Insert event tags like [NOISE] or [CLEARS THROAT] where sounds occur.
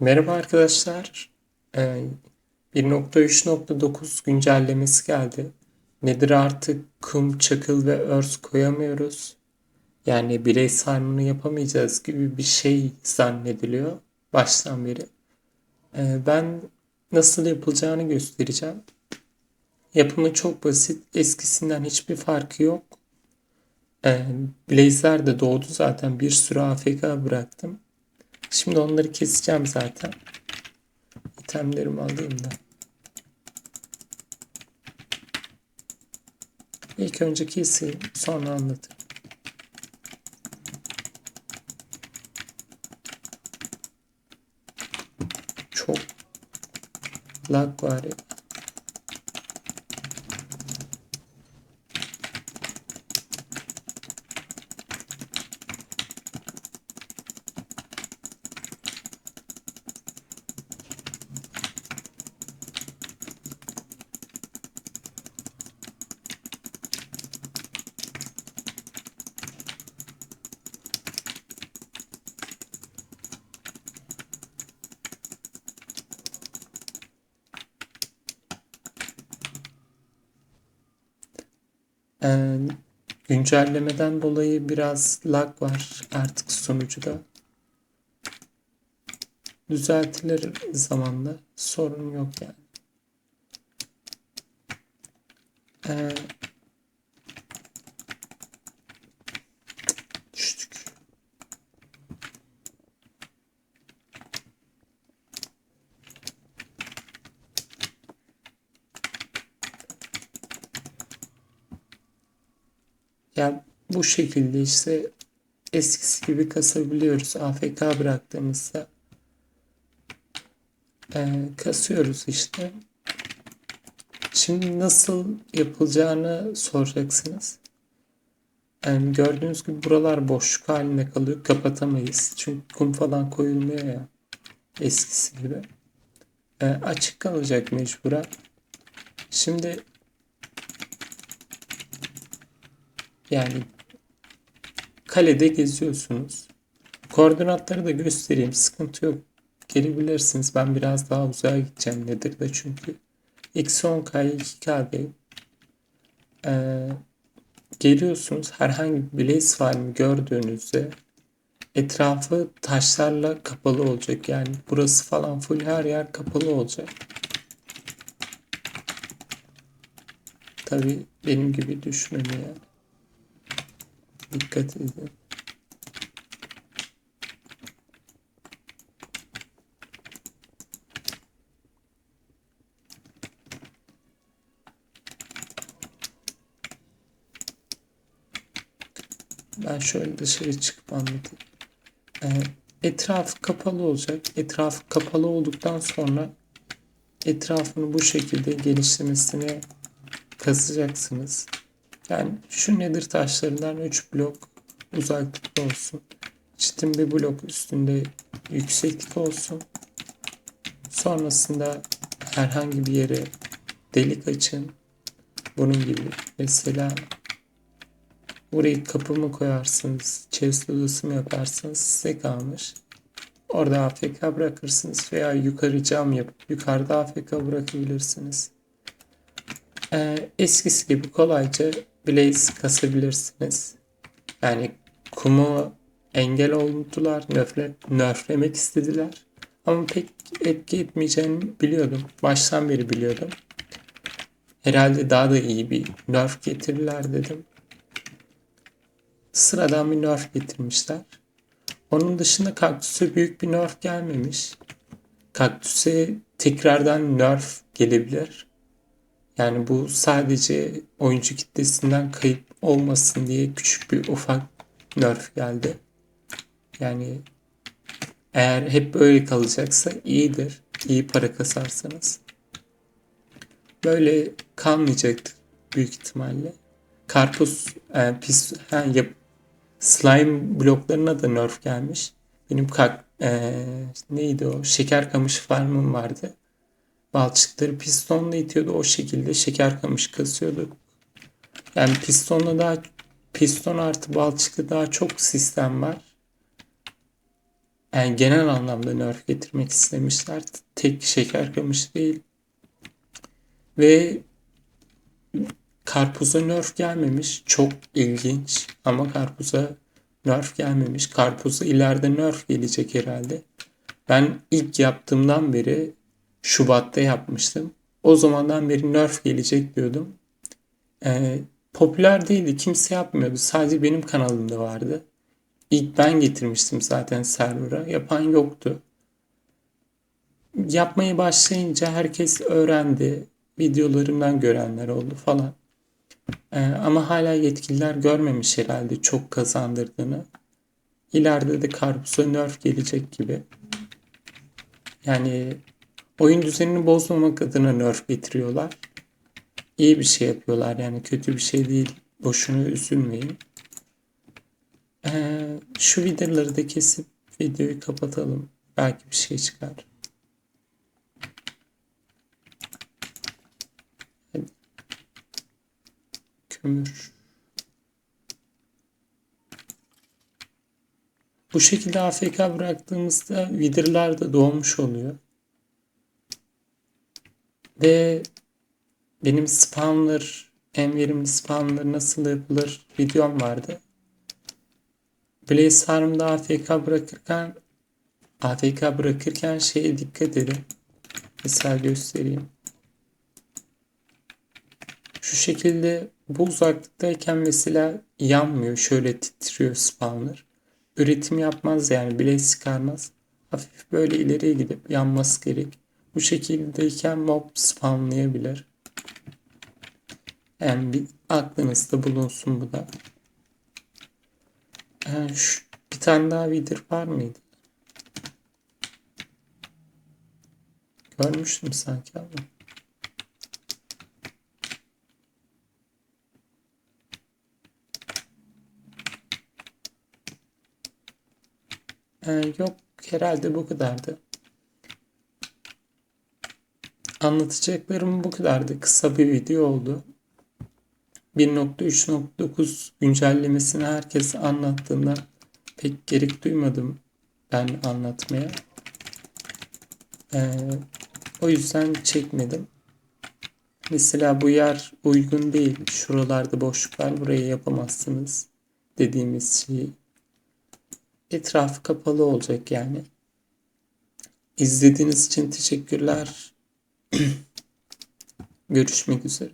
Merhaba arkadaşlar. Ee, 1.3.9 güncellemesi geldi. Nedir artık kum, çakıl ve örs koyamıyoruz. Yani birey sarnını yapamayacağız gibi bir şey zannediliyor baştan beri. Ee, ben nasıl yapılacağını göstereceğim. Yapımı çok basit. Eskisinden hiçbir farkı yok. Ee, Blaze'ler de doğdu zaten. Bir sürü AFK bıraktım. Şimdi onları keseceğim zaten. İtemlerimi alayım da. İlk önce keseyim sonra anlatırım. Çok lag var ya. Ee, güncellemeden dolayı biraz lag var artık sunucuda. Düzeltilir zamanla. Sorun yok yani. Ee, Ya bu şekilde işte eskisi gibi kasabiliyoruz. AFK bıraktığımızda e, kasıyoruz işte. Şimdi nasıl yapılacağını soracaksınız. Yani gördüğünüz gibi buralar boşluk halinde kalıyor. Kapatamayız. Çünkü kum falan koyulmuyor ya. Eskisi gibi. E, açık kalacak mecburen. Şimdi yani kalede geziyorsunuz. Koordinatları da göstereyim. Sıkıntı yok. Gelebilirsiniz. Ben biraz daha uzağa gideceğim nedir de çünkü. Eksi 10K 2K'dayım. Ee, geliyorsunuz. Herhangi bir blaze farmı gördüğünüzde etrafı taşlarla kapalı olacak. Yani burası falan full her yer kapalı olacak. Tabi benim gibi düşünmeye dikkat edin. Ben şöyle dışarı çıkıp anlatayım. Ee, etraf kapalı olacak. Etraf kapalı olduktan sonra etrafını bu şekilde genişlemesini kazacaksınız. Yani şu nedir taşlarından 3 blok uzaklıkta olsun. Çitin bir blok üstünde yükseklik olsun. Sonrasında herhangi bir yere delik açın. Bunun gibi. Mesela burayı kapı mı koyarsınız, chest odası mı yaparsınız size kalmış. Orada AFK bırakırsınız veya yukarı cam yapıp yukarıda AFK bırakabilirsiniz. Ee, eskisi gibi kolayca Blaze kasabilirsiniz. Yani kumu engel oldular, nöfle, nörflemek istediler. Ama pek etki etmeyeceğini biliyordum. Baştan beri biliyordum. Herhalde daha da iyi bir nerf getirirler dedim. Sıradan bir nerf getirmişler. Onun dışında kaktüse büyük bir nerf gelmemiş. Kaktüse tekrardan nerf gelebilir. Yani bu sadece oyuncu kitlesinden kayıp olmasın diye küçük bir ufak nerf geldi. Yani eğer hep böyle kalacaksa iyidir. İyi para kasarsanız. Böyle kalmayacaktır büyük ihtimalle. Karpuz e, pis ha, yap, slime bloklarına da nerf gelmiş. Benim kak, e, neydi o? Şeker kamışı farmım vardı balçıkları pistonla itiyordu. O şekilde şeker kamış kasıyordu. Yani pistonla daha piston artı balçıklı daha çok sistem var. Yani genel anlamda nerf getirmek istemişler. Tek şeker kamışı değil. Ve karpuza nerf gelmemiş. Çok ilginç. Ama karpuza nerf gelmemiş. Karpuza ileride nerf gelecek herhalde. Ben ilk yaptığımdan beri Şubat'ta yapmıştım. O zamandan beri nerf gelecek diyordum. Ee, popüler değildi. Kimse yapmıyordu. Sadece benim kanalımda vardı. İlk ben getirmiştim zaten server'a. Yapan yoktu. Yapmaya başlayınca herkes öğrendi. Videolarımdan görenler oldu falan. Ee, ama hala yetkililer görmemiş herhalde çok kazandırdığını. İleride de karpuza nerf gelecek gibi. Yani oyun düzenini bozmamak adına nerf getiriyorlar. İyi bir şey yapıyorlar yani kötü bir şey değil. Boşuna üzülmeyin. Ee, şu vidaları da kesip videoyu kapatalım. Belki bir şey çıkar. Hadi. Kömür. Bu şekilde AFK bıraktığımızda vidirler de doğmuş oluyor. Ve benim spawner, en verimli spawner nasıl yapılır videom vardı. Blaze Farm'da AFK bırakırken AFK bırakırken şeye dikkat edin. Mesela göstereyim. Şu şekilde bu uzaklıktayken mesela yanmıyor. Şöyle titriyor spawner. Üretim yapmaz yani Blaze çıkarmaz. Hafif böyle ileriye gidip yanması gerek. Bu şekildeyken mob spawnlayabilir. Yani bir aklınızda bulunsun bu da. Yani şu, bir tane daha vidir var mıydı? Görmüştüm sanki ama. Ee, yok herhalde bu kadardı. Anlatacaklarım bu kadardı. Kısa bir video oldu. 1.3.9 güncellemesini herkes anlattığında pek gerek duymadım ben anlatmaya. Ee, o yüzden çekmedim. Mesela bu yer uygun değil. Şuralarda boşluk var. Burayı yapamazsınız. Dediğimiz şeyi. Etrafı kapalı olacak yani. İzlediğiniz için teşekkürler. [CLEARS THROAT] Görüşmek üzere.